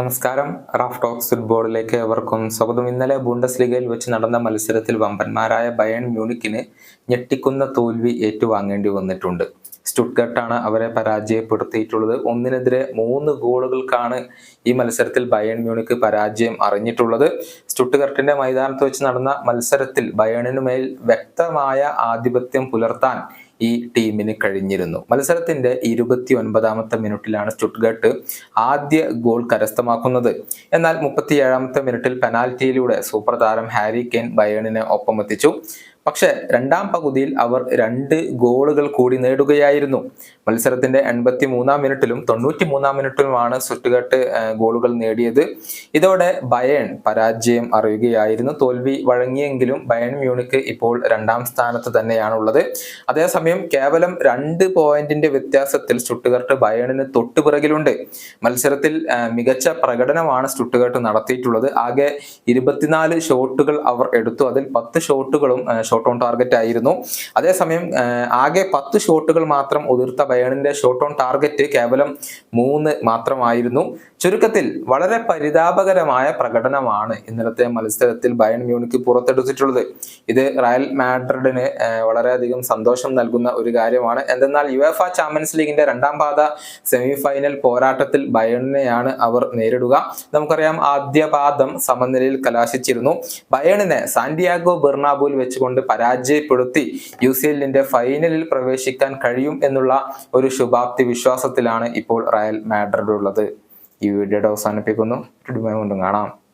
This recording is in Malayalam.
നമസ്കാരം. റാഫ് ടോക്സ് ഫുട്ബോളിലേക്ക് എവർക്കും സ്വാഗതം. ഇന്നലെ ബുണ്ടസ് ലീഗയിൽ വെച്ച് നടന്ന മത്സരത്തിൽ വമ്പന്മാരായ ബയൺ മ്യൂണിക്കിന് ഞെട്ടിക്കുന്ന തോൽവി ഏറ്റുവാങ്ങേണ്ടി വന്നിട്ടുണ്ട്. സ്റ്റുട്ട്ഗട്ടാണ് അവരെ പരാജയപ്പെടുത്തിയിട്ടുള്ളത്. ഒന്നിനെതിരെ മൂന്ന് ഗോളുകൾക്കാണ് ഈ മത്സരത്തിൽ ബയൺ മ്യൂണിക്ക് പരാജയം അറിഞ്ഞിട്ടുള്ളത്. സ്റ്റുട്ട്ഗർട്ടിന്റെ മൈതാനത്ത് വെച്ച് നടന്ന മത്സരത്തിൽ ബയണിനുമേൽ വ്യക്തമായ ആധിപത്യം പുലർത്താൻ ഈ ടീമിന് കഴിഞ്ഞിരുന്നു. മത്സരത്തിന്റെ ഇരുപത്തി ഒൻപതാമത്തെ മിനിറ്റിലാണ് സ്റ്റുട്ട്ഗട്ട് ആദ്യ ഗോൾ കരസ്ഥമാക്കുന്നത്. എന്നാൽ മുപ്പത്തിയേഴാമത്തെ മിനിറ്റിൽ പെനാൽറ്റിയിലൂടെ സൂപ്പർ താരം ഹാരി കെയ്ൻ ബയേണിനെ ഒപ്പമെത്തിച്ചു. പക്ഷേ രണ്ടാം പകുതിയിൽ അവർ രണ്ട് ഗോളുകൾ കൂടി നേടുകയായിരുന്നു. മത്സരത്തിന്റെ എൺപത്തി മൂന്നാം മിനിറ്റിലും തൊണ്ണൂറ്റി മൂന്നാം മിനിറ്റിലുമാണ് സ്റ്റുട്ട്ഗട്ട് ഗോളുകൾ നേടിയത്. ഇതോടെ ബയേൺ പരാജയം അറിയുകയായിരുന്നു. തോൽവി വഴങ്ങിയെങ്കിലും ബയൺ മ്യൂണിക്ക് ഇപ്പോൾ രണ്ടാം സ്ഥാനത്ത് തന്നെയാണുള്ളത്. അതേസമയം കേവലം രണ്ട് പോയിന്റിന്റെ വ്യത്യാസത്തിൽ സ്റ്റുട്ടുഗർട്ട് ബയണിന് തൊട്ടുപിറകിലുണ്ട് മത്സരത്തിൽ മികച്ച പ്രകടനമാണ് സ്റ്റുട്ടുഗർട്ട് നടത്തിയിട്ടുള്ളത്. ആകെ ഇരുപത്തിനാല് ഷോട്ടുകൾ അവർ എടുത്തു. അതിൽ പത്ത് ഷോട്ടുകളും ഷോട്ട് ഓൺ ടാർഗറ്റ് ആയിരുന്നു. അതേസമയം ആകെ പത്ത് ഷോട്ടുകൾ മാത്രം ഉതിർത്ത ബയണിന്റെ ഷോട്ട് ഓൺ ടാർഗറ്റ് കേവലം മൂന്ന് മാത്രമായിരുന്നു. ചുരുക്കത്തിൽ വളരെ പരിതാപകരമായ പ്രകടനമാണ് ഇന്നലത്തെ മത്സരത്തിൽ ബയൺ മ്യൂണിക്ക് പുറത്തെടുത്തിട്ടുള്ളത്. ഇത് റയൽ മാഡ്രിഡിന് വളരെയധികം സന്തോഷം നൽകുന്ന ഒരു കാര്യമാണ്. എന്തെന്നാൽ യു യുഎഫ ചാമ്പ്യൻസ് ലീഗിന്റെ രണ്ടാം പാത സെമി ഫൈനൽ പോരാട്ടത്തിൽ ബയണിനെയാണ് അവർ നേരിടുക. നമുക്കറിയാം ആദ്യ പാദം സമനിലയിൽ കലാശിച്ചിരുന്നു. ബയണിനെ സാന്റിയാഗോ ബെർണാബുവിൽ വെച്ചുകൊണ്ട് പരാജയപ്പെടുത്തി യു സി എല്ലിന്റെ ഫൈനലിൽ പ്രവേശിക്കാൻ കഴിയും എന്നുള്ള ഒരു ശുഭാപ്തി വിശ്വാസത്തിലാണ് ഇപ്പോൾ റയൽ മാഡ്രിഡ് ഉള്ളത്. ഈ വീഡിയോയുടെ അവസാനിപ്പിക്കുന്നു. കാണാം.